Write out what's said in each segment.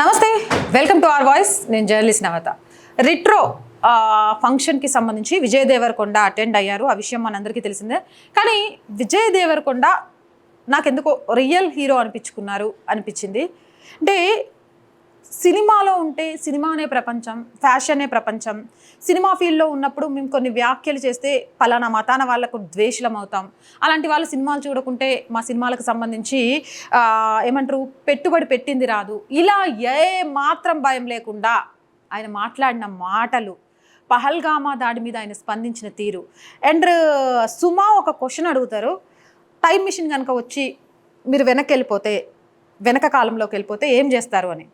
నమస్తే welcome to R voice. నేను journalist Navatha. Retro ఫంక్షన్కి సంబంధించి విజయ్ దేవరకొండ అటెండ్ అయ్యారు. ఆ విషయం మనందరికీ తెలిసిందే. కానీ విజయ్ దేవరకొండ నాకెందుకో రియల్ హీరో అనిపించుకున్నారు అనిపించింది. అంటే సినిమాలో ఉంటే సినిమా అనే ప్రపంచం ఫ్యాషనే ప్రపంచం. సినిమా ఫీల్డ్లో ఉన్నప్పుడు మేము కొన్ని వ్యాఖ్యలు చేస్తే పలానా మతాన వాళ్ళకు ద్వేషలం అవుతాం. అలాంటి వాళ్ళు సినిమాలు చూడకుంటే మా సినిమాలకు సంబంధించి ఏమంటారు పెట్టుబడి పెట్టింది రాదు. ఇలా ఏ మాత్రం భయం లేకుండా ఆయన మాట్లాడిన మాటలు పహల్గామా దాడి మీద ఆయన స్పందించిన తీరు. అండ్ సుమా ఒక క్వశ్చన్ అడుగుతారు. టైం మిషన్ కనుక వచ్చి మీరు వెనక్కి వెళ్ళిపోతే వెనక కాలంలోకి వెళ్ళిపోతే ఏం చేస్తారు అని?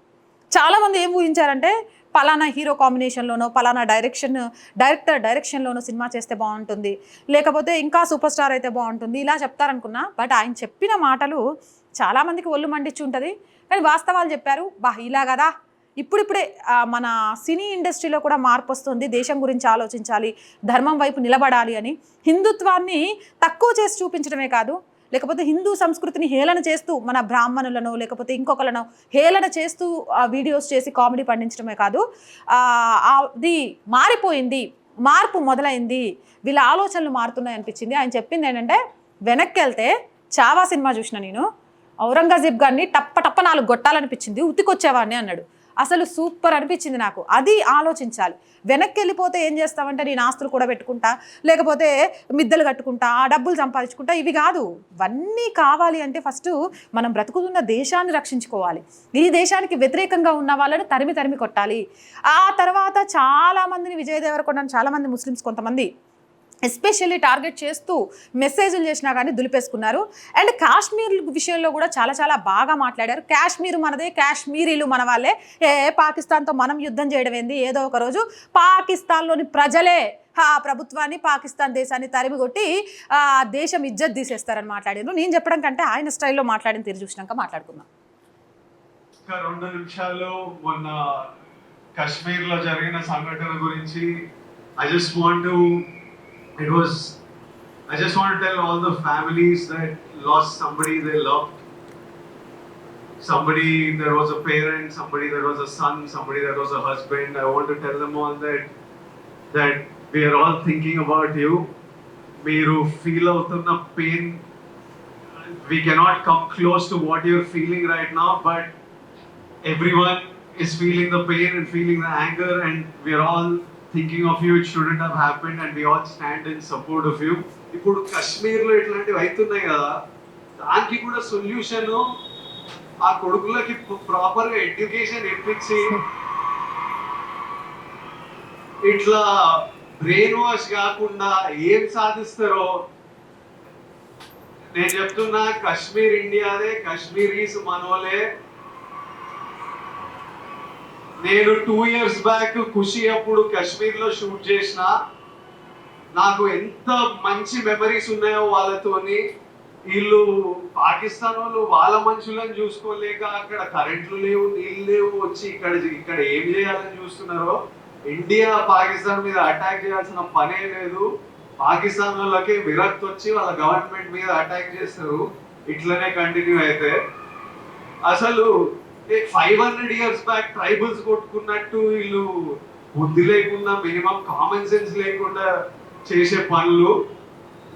చాలామంది ఏం ఊహించారంటే పలానా హీరో కాంబినేషన్లోనో పలానా డైరెక్షన్ డైరెక్టర్ డైరెక్షన్లోనో సినిమా చేస్తే బాగుంటుంది. లేకపోతే ఇంకా సూపర్ స్టార్ అయితే బాగుంటుంది. ఇలా చెప్తారనుకున్నా బట్ ఆయన చెప్పిన మాటలు చాలామందికి ఒళ్ళు మండించి ఉంటుంది కానీ వాస్తవాలు చెప్పారు బా ఇలా కదా. ఇప్పుడిప్పుడే మన సినీ ఇండస్ట్రీలో కూడా మార్పు వస్తుంది. దేశం గురించి ఆలోచించాలి. ధర్మం వైపు నిలబడాలి అని హిందుత్వాన్ని తక్కువ చేసి చూపించడమే కాదు లేకపోతే హిందూ సంస్కృతిని హేళన చేస్తూ మన బ్రాహ్మణులను లేకపోతే ఇంకొకలను హేళన చేస్తూ ఆ వీడియోస్ చేసి కామెడీ పండించడమే కాదు అది మారిపోయింది మార్పు మొదలైంది వీళ్ళ ఆలోచనలు మారుతున్నాయి అనిపించింది. ఆయన చెప్పింది ఏంటంటే వెనక్కి వెళ్తే చావా సినిమా చూసిన నేను ఔరంగజేబ్ గారిని టప్ప టప్ప నాలుగు గొట్టాలనిపించింది ఉతికొచ్చేవాడిని అన్నాడు. అసలు సూపర్ అనిపించింది నాకు. అది ఆలోచించాలి. వెనక్కి వెళ్ళిపోతే ఏం చేస్తామంటే నేను ఆస్తులు కూడా పెట్టుకుంటా లేకపోతే మిద్దెలు కట్టుకుంటా ఆ డబ్బులు సంపాదించుకుంటా ఇవి కాదు. ఇవన్నీ కావాలి అంటే ఫస్ట్ మనం బ్రతుకుతున్న దేశాన్ని రక్షించుకోవాలి. ఈ దేశానికి వ్యతిరేకంగా ఉన్న వాళ్ళని తరిమి తరిమి కొట్టాలి. ఆ తర్వాత చాలామందిని మందిని చాలామంది ముస్లిమ్స్ కొంతమంది ఎస్పెషల్లీ టార్గెట్ చేస్తూ మెసేజ్లు చేసినా కానీ దులిపేసుకున్నారు. అండ్ కాశ్మీర్ విషయంలో కూడా చాలా చాలా బాగా మాట్లాడారు. కాశ్మీర్ మనదే కాశ్మీరీలు మన వాళ్ళే. ఏ పాకిస్తాన్తో మనం యుద్ధం చేయడం ఏంది? ఏదో ఒక రోజు పాకిస్తాన్లోని ప్రజలే ఆ ప్రభుత్వాన్ని పాకిస్తాన్ దేశాన్ని తరిమిగొట్టి ఆ దేశం ఇజ్జత్ తీసేస్తారని మాట్లాడారు. నేను చెప్పడం కంటే ఆయన స్టైల్లో మాట్లాడిన తీరు చూసినాక మాట్లాడుకుందాం. రెండు నిమిషాలు మొన్న కాశ్మీర్లో జరిగిన సంఘటన గురించి I just want to it was I just want tell all the families that last somebody they love somebody that was a parent somebody that was a son somebody that was a husband i want to tell them all that that we are all thinking about you మీరు feel అవుతున్న pain we cannot come close to what you're feeling right now, but everyone is feeling the pain and feeling the anger, and we're all thinking of you it shouldn't have happen and we all stand in support of you ఇప్పుడు కాశ్మీర్లో ఇట్లాంటివి అవుతున్నాయి కదా దానికి కూడా solution ఆ కొడుకులకి ప్రాపర్గా ఎడ్యుకేషన్ ఇప్పించి ఇట్లా బ్రెయిన్ వాష్ కాకుండా ఏం సాధిస్తారో నేను చెప్తున్నా కాశ్మీర్ ఇండియాదే కాశ్మీరీస్ మనోలే. నేను టూ ఇయర్స్ బ్యాక్ ఖుషి అప్పుడు కాశ్మీర్లో షూట్ చేసిన. నాకు ఎంత మంచి మెమరీస్ ఉన్నాయో వాళ్ళతోని. వీళ్ళు పాకిస్తాన్ వాళ్ళు వాళ్ళ మనుషులను చూసుకోలేక అక్కడ కరెంట్లు లేవు నీళ్ళు లేవు వచ్చి ఇక్కడ ఇక్కడ ఏం చేయాలని చూస్తున్నారో. ఇండియా పాకిస్తాన్ మీద అటాక్ చేయాల్సిన పనే లేదు. పాకిస్తాన్ వాళ్ళకి విరక్తి వచ్చి వాళ్ళ గవర్నమెంట్ మీద అటాక్ చేస్తారు. ఇట్లనే కంటిన్యూ అయితే. అసలు అంటే five hundred years back tribals కొట్టుకున్నట్టు వీళ్ళు బుద్ధి లేకుండా మినిమం కామన్ సెన్స్ లేకుండా చేసే పనులు.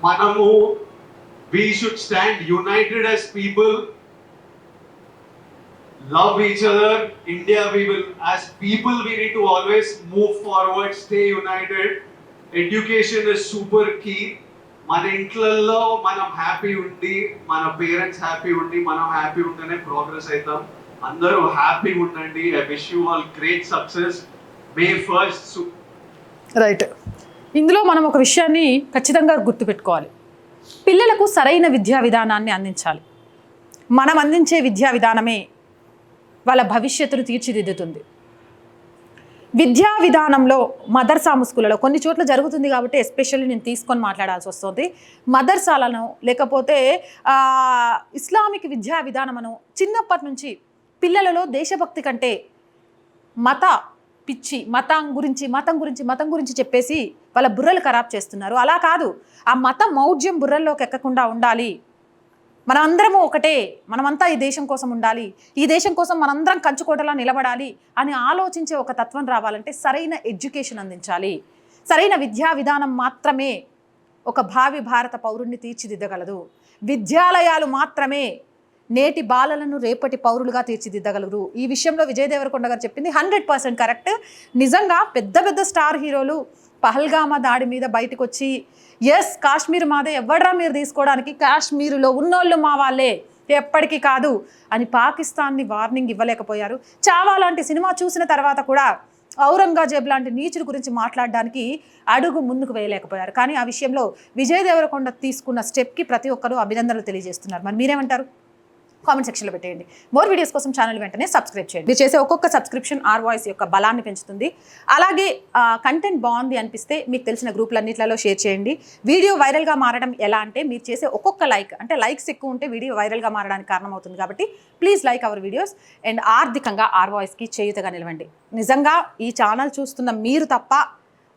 మనము we should stand united as people love each other India we will as people we need to always move forward stay united education is super key మన ఇంట్లల్లో మనం హ్యాపీ ఉండి మన పేరెంట్స్ హ్యాపీ ఉండి మనం హ్యాపీ ఉంటేనే ప్రోగ్రెస్ అవుతాం అందరూ హ్యాపీ ఉండండి. I wish you all great success May first right ఇందులో మనం ఒక విషయాన్ని ఖచ్చితంగా గుర్తుపెట్టుకోవాలి. పిల్లలకు సరైన విద్యా విధానాన్ని అందించాలి. మనం అందించే విద్యా విధానమే వాళ్ళ భవిష్యత్తును తీర్చిదిద్దుతుంది. విద్యా విధానంలో మదర్సా ముస్కులలో కొన్ని చోట్ల జరుగుతుంది కాబట్టి ఎస్పెషల్లీ నేను తీసుకొని మాట్లాడాల్సి వస్తుంది. మదర్సాలను లేకపోతే ఇస్లామిక్ విద్యా విధానమును చిన్నప్పటి నుంచి పిల్లలలో దేశభక్తి కంటే మత పిచ్చి మతం గురించి మతం గురించి మతం గురించి చెప్పేసి వాళ్ళ బుర్రలు ఖరాబ్ చేస్తున్నారు. అలా కాదు. ఆ మత మౌఢ్యం బుర్రల్లోకి ఎక్కకుండా ఉండాలి. మనమందరము ఒకటే. మనమంతా ఈ దేశం కోసం ఉండాలి. ఈ దేశం కోసం మనందరం కంచుకోటలా నిలబడాలి అని ఆలోచించే ఒక తత్వం రావాలంటే సరైన ఎడ్యుకేషన్ అందించాలి. సరైన విద్యా విధానం మాత్రమే ఒక భావి భారత పౌరుణ్ణి తీర్చిదిద్దగలదు. విద్యాలయాలు మాత్రమే నేటి బాలలను రేపటి పౌరులుగా తీర్చిదిద్దగలరు. ఈ విషయంలో విజయ్ దేవరకొండ గారు చెప్పింది హండ్రెడ్ పర్సెంట్ కరెక్ట్. నిజంగా పెద్ద పెద్ద స్టార్ హీరోలు పహల్గామా దాడి మీద బయటకు వచ్చి ఎస్ కాశ్మీర్ మాదే ఎవడ్రా మీరు తీసుకోవడానికి? కాశ్మీరులో ఉన్నోళ్ళు మా వాళ్ళే. ఎప్పటికీ కాదు. అని పాకిస్తాన్ని వార్నింగ్ ఇవ్వలేకపోయారు. చావా లాంటి సినిమా చూసిన తర్వాత కూడా ఔరంగజేబ్ లాంటి నీచుడు గురించి మాట్లాడడానికి అడుగు ముందుకు వేయలేకపోయారు. కానీ ఆ విషయంలో విజయ్ దేవరకొండ తీసుకున్న స్టెప్కి ప్రతి ఒక్కరూ అభినందనలు తెలియజేస్తున్నారు. మరి మీరేమంటారు? కామెంట్ సెక్షన్లో పెట్టేయండి. మోర్ వీడియోస్ కోసం ఛానల్ వెంటనే సబ్స్క్రైబ్ చేయండి. మీరు చేసే ఒక్కొక్క సబ్స్క్రిప్షన్ ఆర్ వాయిస్ యొక్క బలాన్ని పెంచుతుంది. అలాగే కంటెంట్ బాగుంది అనిపిస్తే మీకు తెలిసిన గ్రూపులన్నింటిలో షేర్ చేయండి. వీడియో వైరల్గా మారడం ఎలా అంటే మీరు చేసే ఒక్కొక్క లైక్ అంటే లైక్స్ ఎక్కువ ఉంటే వీడియో వైరల్గా మారడానికి కారణమవుతుంది కాబట్టి please like our videos. And ఆర్థికంగా ఆర్ వాయిస్కి చేయుతగా నిలవండి. నిజంగా ఈ ఛానల్ చూస్తున్న మీరు తప్ప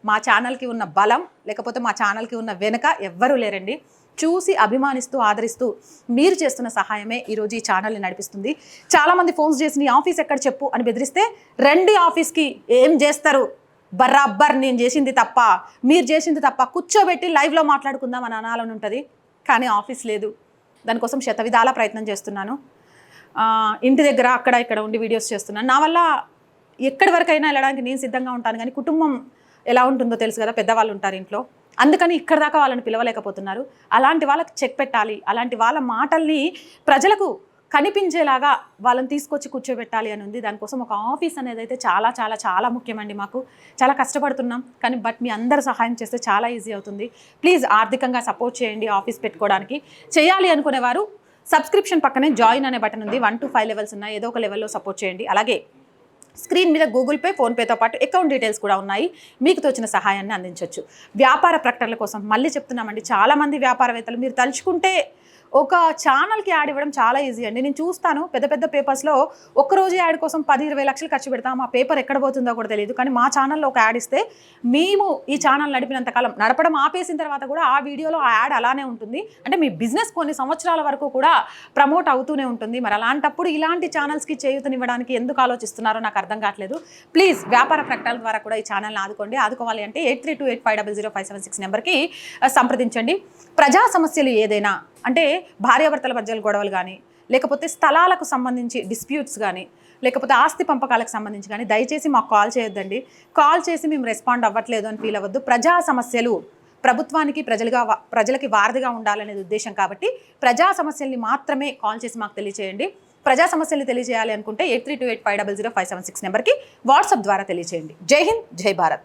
మా ఛానల్కి ఉన్న బలం లేకపోతే మా ఛానల్కి ఉన్న వెనుక ఎవ్వరూ లేరండి. చూసి అభిమానిస్తూ ఆదరిస్తూ మీరు చేస్తున్న సహాయమే ఈరోజు ఈ ఛానల్ని నడిపిస్తుంది. చాలామంది ఫోన్స్ చేసి నీ ఆఫీస్ ఎక్కడ చెప్పు? అని బెదిరిస్తే రండి ఆఫీస్కి ఏం చేస్తారు? బరాబ్బర్ నేను చేసింది తప్ప మీరు చేసింది తప్ప కూర్చోబెట్టి లైవ్లో మాట్లాడుకుందాం అని అనాలని ఉంటుంది. కానీ ఆఫీస్ లేదు. దానికోసం శతవిధాల ప్రయత్నం చేస్తున్నాను. ఇంటి దగ్గర అక్కడ ఇక్కడ ఉండి వీడియోస్ చేస్తున్నాను. నా వల్ల ఎక్కడి వరకైనా వెళ్ళడానికి నేను సిద్ధంగా ఉంటాను. కానీ కుటుంబం ఎలా ఉంటుందో తెలుసు కదా పెద్దవాళ్ళు ఉంటారు ఇంట్లో. అందుకని ఇక్కడ దాకా వాళ్ళని పిలవలేకపోతున్నారు. అలాంటి వాళ్ళకి చెక్ పెట్టాలి. అలాంటి వాళ్ళ మాటల్ని ప్రజలకు కనిపించేలాగా వాళ్ళని తీసుకొచ్చి కూర్చోబెట్టాలి అని ఉంది. దానికోసం ఒక ఆఫీస్ అనేది అయితే చాలా చాలా చాలా ముఖ్యమండి మాకు. చాలా కష్టపడుతున్నాం. కానీ బట్ మీ అందరు సహాయం చేస్తే చాలా ఈజీ అవుతుంది. ప్లీజ్ ఆర్థికంగా సపోర్ట్ చేయండి ఆఫీస్ పెట్టుకోవడానికి. చేయాలి అనుకునేవారు సబ్స్క్రిప్షన్ పక్కనే జాయిన్ అనే బటన్ ఉంది. వన్ టు ఫైవ్ లెవెల్స్ ఉన్నాయి. ఏదో ఒక లెవెల్లో సపోర్ట్ చేయండి. అలాగే స్క్రీన్ మీద గూగుల్ పే ఫోన్పేతో పాటు అకౌంట్ డీటెయిల్స్ కూడా ఉన్నాయి. మీకు తోచిన సహాయాన్ని అందించవచ్చు వ్యాపార ప్రకటనల కోసం మళ్ళీ చెప్తున్నామండి. చాలామంది వ్యాపారవేత్తలు మీరు తలుచుకుంటే ఒక ఛానల్కి యాడ్ ఇవ్వడం చాలా ఈజీ అండి. నేను చూస్తాను పెద్ద పెద్ద పేపర్స్లో ఒక్కరోజు యాడ్ కోసం పది ఇరవై లక్షలు ఖర్చు పెడతాం. ఆ పేపర్ ఎక్కడ పోతుందో కూడా తెలియదు. కానీ మా ఛానల్లో ఒక యాడ్ ఇస్తే మేము ఈ ఛానల్ నడిపినంత కాలం నడపడం ఆపేసిన తర్వాత కూడా ఆ వీడియోలో ఆ యాడ్ అలానే ఉంటుంది. అంటే మీ బిజినెస్ కొన్ని సంవత్సరాల వరకు కూడా ప్రమోట్ అవుతూనే ఉంటుంది. మరి అలాంటప్పుడు ఇలాంటి ఛానల్స్కి చేయూతనివ్వడానికి ఎందుకు ఆలోచిస్తున్నారో నాకు అర్థం కావట్లేదు. ప్లీజ్ వ్యాపార ప్రకటనల ద్వారా కూడా ఈ ఛానల్ని ఆదుకోండి. ఆదుకోవాలి అంటే eight three two eight five double zero five seven six నెంబర్కి సంప్రదించండి. ప్రజా సమస్యలు ఏదైనా అంటే భార్యాభర్తల మధ్యలో గొడవలు కానీ లేకపోతే స్థలాలకు సంబంధించి డిస్ప్యూట్స్ కానీ లేకపోతే ఆస్తి పంపకాలకు సంబంధించి కానీ దయచేసి మాకు కాల్ చేయొద్దండి. కాల్ చేసి మేము రెస్పాండ్ అవ్వట్లేదు అని ఫీల్ అవ్వద్దు. ప్రజా సమస్యలు ప్రభుత్వానికి ప్రజలుగా ప్రజలకి వారధిగా ఉండాలనేది ఉద్దేశం కాబట్టి ప్రజా సమస్యల్ని మాత్రమే కాల్ చేసి మాకు తెలియచేయండి. ప్రజా సమస్యలు తెలియజేయాలి అనుకుంటే eight three two eight five double zero five seven six నెంబర్కి వాట్సాప్ ద్వారా తెలియజేయండి జై హింద్ జై భారత్.